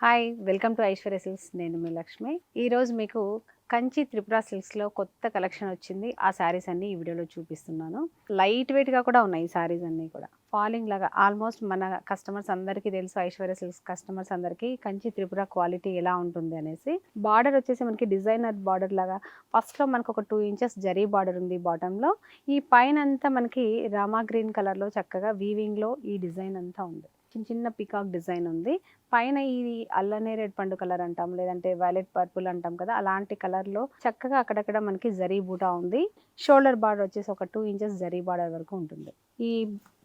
Hi welcome to Aishwarya silks. నేను మీ లక్ష్మి. ఈరోజు మీకు కంచి త్రిపుర సిల్క్స్లో కొత్త కలెక్షన్ వచ్చింది. ఆ శారీస్ అన్ని ఈ వీడియోలో చూపిస్తున్నాను. లైట్ వెయిట్గా కూడా ఉన్నాయి ఈ శారీస్ అన్నీ కూడా. ఫాలింగ్ లాగా ఆల్మోస్ట్ మన కస్టమర్స్ అందరికీ తెలుసు ఐశ్వర్య సిల్క్స్ కస్టమర్స్ అందరికీ కంచి త్రిపుర క్వాలిటీ ఎలా ఉంటుంది అనేసి. బార్డర్ వచ్చేసి మనకి డిజైనర్ బార్డర్ లాగా. ఫస్ట్లో మనకు ఒక టూ ఇంచెస్ జరీ బార్డర్ ఉంది బాటంలో ఈ పైన అంతా మనకి రామా గ్రీన్ కలర్లో చక్కగా వీవింగ్లో ఈ డిజైన్ అంతా ఉంది. చిన్న చిన్న పికాక్ డిజైన్ ఉంది. పైన ఇది అల్లనేరేడ్ పండు కలర్ అంటాం లేదంటే వైలెట్ పర్పుల్ అంటాం కదా అలాంటి కలర్లో చక్కగా అక్కడక్కడ మనకి జరీ బూటా ఉంది. షోల్డర్ బార్డర్ వచ్చేసి ఒక టూ ఇంచెస్ జరీ బార్డర్ వరకు ఉంటుంది. ఈ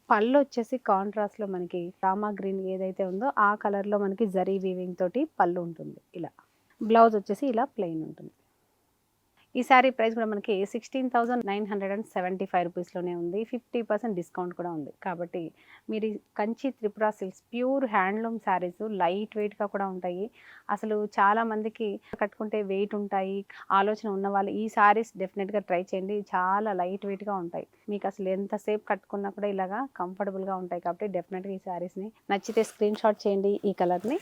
పళ్ళు వచ్చేసి కాంట్రాస్ట్లో మనకి రామా గ్రీన్ ఏదైతే ఉందో ఆ కలర్లో మనకి జరీ వీవింగ్ తోటి పళ్ళు ఉంటుంది. ఇలా. బ్లౌజ్ వచ్చేసి ఇలా ప్లెయిన్ ఉంటుంది. ఈ శారీ ప్రైస్ కూడా మనకి sixteen thousand nine hundred and seventy five రూపీస్లోనే ఉంది. ఫిఫ్టీ పర్సెంట్ డిస్కౌంట్ కూడా ఉంది. కాబట్టి మీరు Kanchi Tripura silks pure handloom saris light వెయిట్గా కూడా ఉంటాయి. అసలు చాలా మందికి కట్టుకుంటే వెయిట్ ఉంటాయి. ఆలోచన ఉన్న వాళ్ళు ఈ శారీస్ డెఫినెట్గా ట్రై చేయండి. చాలా లైట్ వెయిట్గా ఉంటాయి. మీకు అసలు ఎంతసేపు కట్టుకున్నా కూడా ఇలాగా కంఫర్టబుల్గా ఉంటాయి. కాబట్టి డెఫినెట్గా ఈ శారీస్ని నచ్చితే స్క్రీన్ షాట్ చేయండి ఈ కలర్ని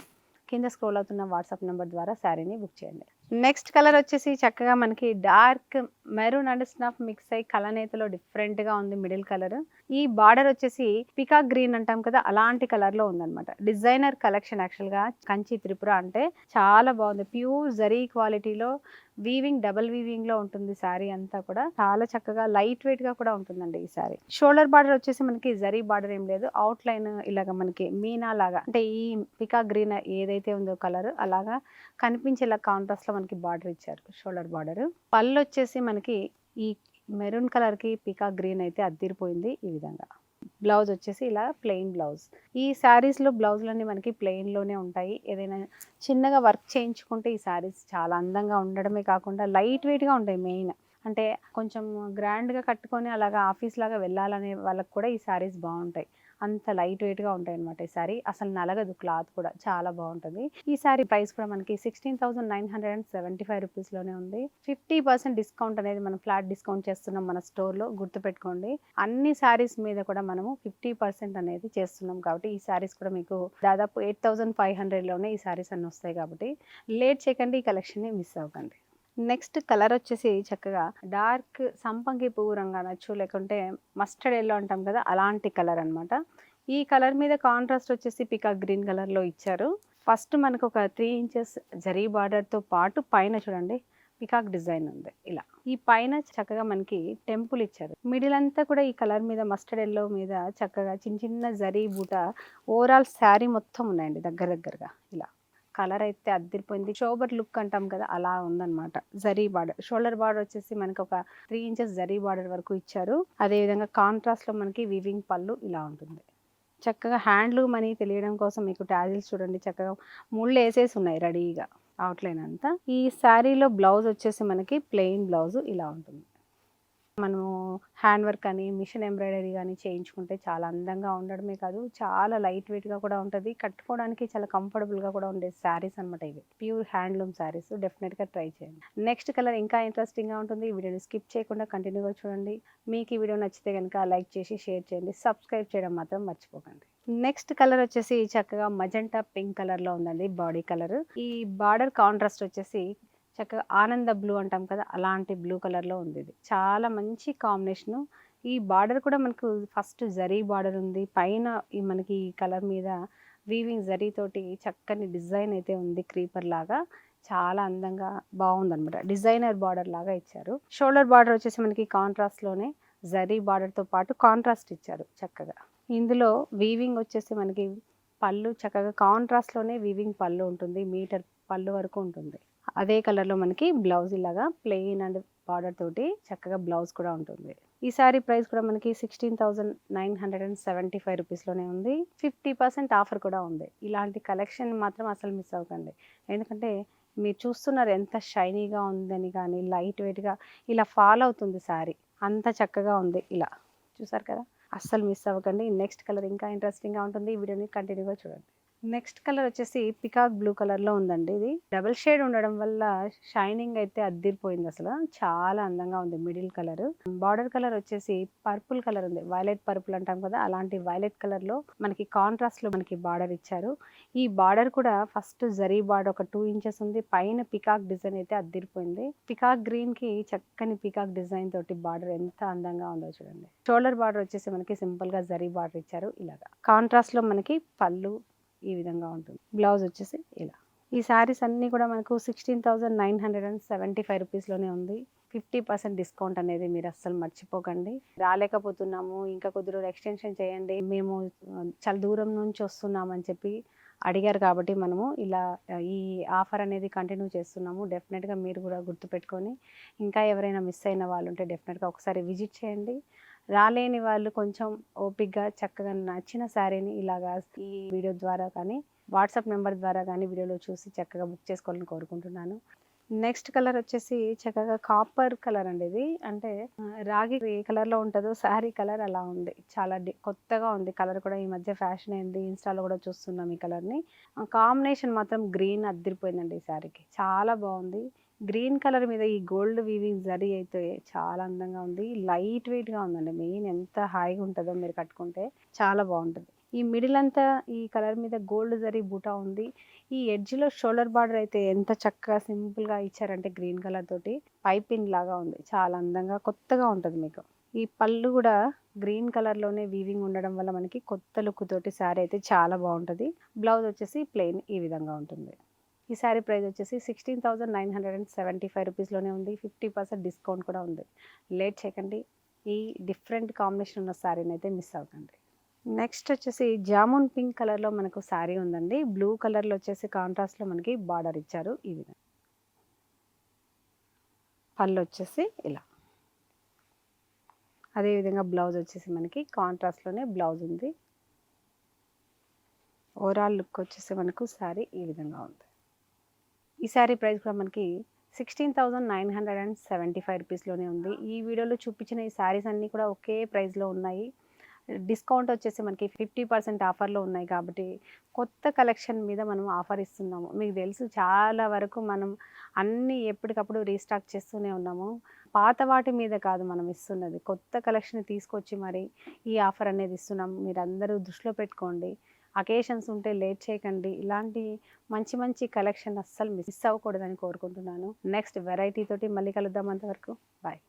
కింద స్క్రోల్ అవుతున్న వాట్సాప్ నెంబర్ ద్వారా శారీని బుక్ చేయండి. నెక్స్ట్ కలర్ వచ్చేసి చక్కగా మనకి dark maroon and snuff mix అయ్యి కలనేతలో డిఫరెంట్గా ఉంది మిడిల్ కలర్ ఈ బార్డర్ వచ్చేసి పికా గ్రీన్ అంటాం కదా అలాంటి కలర్లో ఉందన్నమాట. డిజైనర్ కలెక్షన్ యాక్చువల్గా కంచి త్రిపుర అంటే చాలా బాగుంది. ప్యూర్ జరీ క్వాలిటీలో వీవింగ్ డబల్ వీవింగ్లో ఉంటుంది శారీ అంతా కూడా. చాలా చక్కగా లైట్ వెయిట్గా కూడా ఉంటుందండి ఈ శారీ షోల్డర్ బార్డర్ వచ్చేసి మనకి జరీ బార్డర్ ఏం లేదు. అవుట్ లైన్ ఇలాగ మనకి మీనా లాగా. అంటే ఈ పికా గ్రీన్ ఏదైతే ఉందో కలర్ అలాగా కనిపించేలా కాంట్రాస్ట్లో మనకి బార్డర్ ఇచ్చారు షోల్డర్ బార్డర్ పళ్ళు వచ్చేసి మనకి ఈ మెరూన్ కలర్కి పికా గ్రీన్ అయితే అద్దిరిపోయింది ఈ విధంగా. బ్లౌజ్ వచ్చేసి ఇలా ప్లెయిన్ బ్లౌజ్. ఈ శారీస్లో బ్లౌజులన్నీ మనకి ప్లెయిన్లోనే ఉంటాయి. ఏదైనా చిన్నగా వర్క్ చేయించుకుంటే ఈ శారీస్ చాలా అందంగా ఉండడమే కాకుండా లైట్ వెయిట్గా ఉంటాయి మెయిన్. అంటే కొంచెం గ్రాండ్గా కట్టుకొని అలాగా ఆఫీస్ లాగా వెళ్ళాలనే వాళ్ళకి కూడా ఈ శారీస్ బాగుంటాయి. అంత లైట్ వెయిట్గా ఉంటాయి అనమాట ఈ సారీ. అసలు నలగదు క్లాత్ కూడా. చాలా బాగుంటుంది. ఈ సారీ ప్రైస్ కూడా మనకి sixteen thousand nine hundred and seventy five రూపీస్లోనే ఉంది. ఫిఫ్టీ పర్సెంట్ డిస్కౌంట్ అనేది మనం ఫ్లాట్ డిస్కౌంట్ చేస్తున్నాం మన స్టోర్లో. గుర్తుపెట్టుకోండి. అన్ని శారీస్ మీద కూడా మనము ఫిఫ్టీ పర్సెంట్ అనేది చేస్తున్నాం కాబట్టి ఈ శారీస్ కూడా మీకు దాదాపు ఎయిట్ థౌసండ్ ఫైవ్ హండ్రెడ్లోనే ఈ శారీస్ అన్నీ వస్తాయి కాబట్టి లేట్ చేయకండి. ఈ కలెక్షన్ని మిస్ అవ్వకండి. నెక్స్ట్ కలర్ వచ్చేసి చక్కగా డార్క్ సంపంగి పువ్వు రంగు అనొచ్చు లేకుంటే మస్టర్డ్ ఎల్లో అంటాం కదా అలాంటి కలర్ అనమాట ఈ కలర్ మీద కాంట్రాస్ట్ వచ్చేసి పికాక్ గ్రీన్ కలర్లో ఇచ్చారు. ఫస్ట్ మనకు ఒక త్రీ ఇంచెస్ జరీ బార్డర్తో పాటు పైన చూడండి పికాక్ డిజైన్ ఉంది ఇలా. ఈ పైన చక్కగా మనకి టెంపుల్ ఇచ్చారు. మిడిల్ అంతా కూడా ఈ కలర్ మీద మస్టర్డ్ ఎల్లో మీద చక్కగా చిన్న చిన్న జరీ బూట ఓవరాల్ శారీ మొత్తం ఉన్నాయండి దగ్గర దగ్గరగా ఇలా. కలర్ అయితే అద్దరిపోయింది షోబర్ లుక్ అంటాం కదా అలా ఉందన్నమాట. జరీ బార్డర్ షోల్డర్ బార్డర్ వచ్చేసి మనకి ఒక త్రీ ఇంచెస్ జరీ బార్డర్ వరకు ఇచ్చారు. అదేవిధంగా కాంట్రాస్ట్లో మనకి వివింగ్ పళ్ళు ఇలా ఉంటుంది. చక్కగా హ్యాండ్లూమ్ అని తెలియడం కోసం మీకు టాజిల్స్ చూడండి చక్కగా ముళ్ళు వేసేసి ఉన్నాయి రెడీగా. అవుట్లైన్ అంతా. ఈ శారీలో బ్లౌజ్ వచ్చేసి మనకి ప్లెయిన్ బ్లౌజ్ ఇలా ఉంటుంది. మనము హ్యాండ్ వర్క్ అని మిషన్ ఎంబ్రాయిడరీ కానీ చేయించుకుంటే చాలా అందంగా ఉండడమే కాదు చాలా లైట్ వెయిట్గా కూడా ఉంటుంది. కట్టుకోవడానికి చాలా కంఫర్టబుల్గా కూడా ఉండే శారీస్ అనమాట ఇవి. ప్యూర్ హ్యాండ్లూమ్ శారీస్ డెఫినెట్గా ట్రై చేయండి. నెక్స్ట్ కలర్ ఇంకా ఇంట్రెస్టింగ్గా ఉంటుంది. ఈ వీడియోని స్కిప్ చేయకుండా కంటిన్యూగా చూడండి. మీకు ఈ వీడియో నచ్చితే కనుక లైక్ చేసి షేర్ చేయండి. సబ్స్క్రైబ్ చేయడం మాత్రం మర్చిపోకండి. నెక్స్ట్ కలర్ వచ్చేసి చక్కగా మజంటా పింక్ కలర్లో ఉందండి బాడీ కలర్. ఈ బార్డర్ కాంట్రాస్ట్ వచ్చేసి చక్కగా ఆనంద బ్లూ అంటాం కదా అలాంటి బ్లూ కలర్లో ఉంది ఇది చాలా మంచి కాంబినేషను. ఈ బార్డర్ కూడా మనకు ఫస్ట్ జరీ బార్డర్ ఉంది. పైన ఈ మనకి ఈ కలర్ మీద వీవింగ్ జరీ తోటి చక్కని డిజైన్ అయితే ఉంది క్రీపర్ లాగా. చాలా అందంగా బాగుందనమాట డిజైనర్ బార్డర్ లాగా ఇచ్చారు. షోల్డర్ బార్డర్ వచ్చేసి మనకి కాంట్రాస్ట్లోనే జరీ బార్డర్తో పాటు కాంట్రాస్ట్ ఇచ్చారు చక్కగా. ఇందులో వీవింగ్ వచ్చేసి మనకి పళ్ళు చక్కగా కాంట్రాస్ట్లోనే వీవింగ్ పళ్ళు ఉంటుంది మీటర్ పళ్ళు వరకు ఉంటుంది. అదే కలర్లో మనకి బ్లౌజ్ ఇలాగా ప్లెయిన్ అండ్ బార్డర్ తోటి చక్కగా బ్లౌజ్ కూడా ఉంటుంది. ఈ సారీ ప్రైస్ కూడా మనకి sixteen thousand nine hundred and seventy five రూపీస్లోనే ఉంది. ఫిఫ్టీ పర్సెంట్ ఆఫర్ కూడా ఉంది. ఇలాంటి కలెక్షన్ మాత్రం అసలు మిస్ అవ్వకండి. ఎందుకంటే మీరు చూస్తున్నారు ఎంత షైనీగా ఉందని కానీ లైట్ వెయిట్గా ఇలా ఫాల్ అవుతుంది శారీ అంత చక్కగా ఉంది ఇలా. చూసారు కదా? అస్సలు మిస్ అవ్వకండి. నెక్స్ట్ కలర్ ఇంకా ఇంట్రెస్టింగ్గా ఉంటుంది. ఈ వీడియోని కంటిన్యూగా చూడండి. నెక్స్ట్ కలర్ వచ్చేసి పికాక్ బ్లూ కలర్లో ఉందండి ఇది. డబుల్ షేడ్ ఉండడం వల్ల షైనింగ్ అయితే అద్దిరిపోయింది అసలు. చాలా అందంగా ఉంది మిడిల్ కలర్. బార్డర్ కలర్ వచ్చేసి పర్పుల్ కలర్ ఉంది. వైలెట్ పర్పుల్ అంటాం కదా అలాంటి వైలెట్ కలర్లో మనకి కాంట్రాస్ట్లో మనకి బార్డర్ ఇచ్చారు. ఈ బార్డర్ కూడా ఫస్ట్ జరీ బార్డర్ ఒక టూ ఇంచెస్ ఉంది. పైన పికాక్ డిజైన్ అయితే అద్దిరిపోయింది. పికాక్ గ్రీన్కి చక్కని పికాక్ డిజైన్ తోటి బార్డర్ ఎంత అందంగా ఉందో చూడండి. షోల్డర్ బార్డర్ వచ్చేసి మనకి సింపుల్గా జరీ బార్డర్ ఇచ్చారు ఇలాగా. కాంట్రాస్ట్లో మనకి పళ్ళు ఈ విధంగా ఉంటుంది. బ్లౌజ్ వచ్చేసి ఇలా. ఈ శారీస్ అన్నీ కూడా మనకు sixteen thousand nine hundred and seventy five రూపీస్లోనే ఉంది. ఫిఫ్టీ పర్సెంట్ డిస్కౌంట్ అనేది మీరు అస్సలు మర్చిపోకండి. రాలేకపోతున్నాము ఇంకా కొద్ది రోజులు ఎక్స్టెన్షన్ చేయండి. మేము చాలా దూరం నుంచి వస్తున్నామని చెప్పి అడిగారు కాబట్టి మనము ఇలా ఈ ఆఫర్ అనేది కంటిన్యూ చేస్తున్నాము. డెఫినెట్గా మీరు కూడా గుర్తుపెట్టుకొని ఇంకా ఎవరైనా మిస్ అయిన వాళ్ళు ఉంటే డెఫినెట్గా ఒకసారి విజిట్ చేయండి. రాలేని వాళ్ళు కొంచెం ఓపిక్గా చక్కగా నచ్చిన శారీని ఇలాగా ఈ వీడియో ద్వారా కానీ వాట్సాప్ నెంబర్ ద్వారా కానీ వీడియోలో చూసి చక్కగా బుక్ చేసుకోవాలని కోరుకుంటున్నాను. నెక్స్ట్ కలర్ వచ్చేసి చక్కగా కాపర్ కలర్ అండి ఇది. అంటే రాగి ఏ కలర్లో ఉంటుందో శారీ కలర్ అలా ఉంది. చాలా కొత్తగా ఉంది. కలర్ కూడా ఈ మధ్య ఫ్యాషన్ అయింది. ఇన్స్టాలో కూడా చూస్తున్నాం ఈ కలర్ని. కాంబినేషన్ మాత్రం గ్రీన్ అద్దరిపోయిందండి ఈ శారీకి. చాలా బాగుంది. గ్రీన్ కలర్ మీద ఈ గోల్డ్ వీవింగ్ జరీ అయితే చాలా అందంగా ఉంది. లైట్ వెయిట్గా ఉందండి. మెయిన్ ఎంత హాయిగా ఉంటుందో మీరు కట్టుకుంటే చాలా బాగుంటుంది. ఈ మిడిల్ అంతా ఈ కలర్ మీద గోల్డ్ జరీ బూటా ఉంది. ఈ ఎడ్జ్లో షోల్డర్ బార్డర్ అయితే ఎంత చక్కగా సింపుల్గా ఇచ్చారంటే గ్రీన్ కలర్ తోటి పైపింగ్ లాగా ఉంది. చాలా అందంగా కొత్తగా ఉంటుంది మీకు. ఈ పళ్ళు కూడా గ్రీన్ కలర్లోనే వీవింగ్ ఉండడం వల్ల మనకి కొత్త లుక్ తోటి శారీ అయితే చాలా బాగుంటుంది. బ్లౌజ్ వచ్చేసి ప్లెయిన్ ఈ విధంగా ఉంటుంది. ఈ శారీ ప్రైస్ వచ్చేసి sixteen thousand nine hundred and seventy five రూపీస్లోనే ఉంది. ఫిఫ్టీ పర్సెంట్ డిస్కౌంట్ కూడా ఉంది. లేట్ చేయకండి. ఈ డిఫరెంట్ కాంబినేషన్ ఉన్న శారీని అయితే మిస్ అవ్వకండి. నెక్స్ట్ వచ్చేసి జామున్ పింక్ కలర్లో మనకు శారీ ఉందండి. బ్లూ కలర్లో వచ్చేసి కాంట్రాస్ట్లో మనకి బార్డర్ ఇచ్చారు. ఈ విధంగా. పళ్ళు వచ్చేసి ఇలా. అదేవిధంగా బ్లౌజ్ వచ్చేసి మనకి కాంట్రాస్ట్లోనే బ్లౌజ్ ఉంది. ఓవరాల్ లుక్ వచ్చేసి మనకు శారీ ఈ విధంగా ఉంది. ఈ శారీ ప్రైస్ కూడా మనకి sixteen thousand nine hundred and seventy five రూపీస్లోనే ఉంది. ఈ వీడియోలో చూపించిన ఈ శారీస్ అన్నీ కూడా ఒకే ప్రైస్లో ఉన్నాయి. డిస్కౌంట్ వచ్చేసి మనకి ఫిఫ్టీ పర్సెంట్ ఆఫర్లో ఉన్నాయి కాబట్టి కొత్త కలెక్షన్ మీద మనం ఆఫర్ ఇస్తున్నాము. మీకు తెలుసు చాలా వరకు మనం అన్నీ ఎప్పటికప్పుడు రీస్టాక్ చేస్తూనే ఉన్నాము. పాత వాటి మీద కాదు మనం ఇస్తున్నది. కొత్త కలెక్షన్ తీసుకొచ్చి మరి ఈ ఆఫర్ అనేది ఇస్తున్నాం. మీరు అందరూ దృష్టిలో పెట్టుకోండి. అకేషన్స్ ఉంటే లేట్ చేయకండి. ఇలాంటి మంచి మంచి కలెక్షన్ అస్సలు మిస్ అవ్వకూడదని కోరుకుంటున్నాను. నెక్స్ట్ వెరైటీ తోటి మళ్ళీ కలుద్దాం అంతవరకు. బాయ్.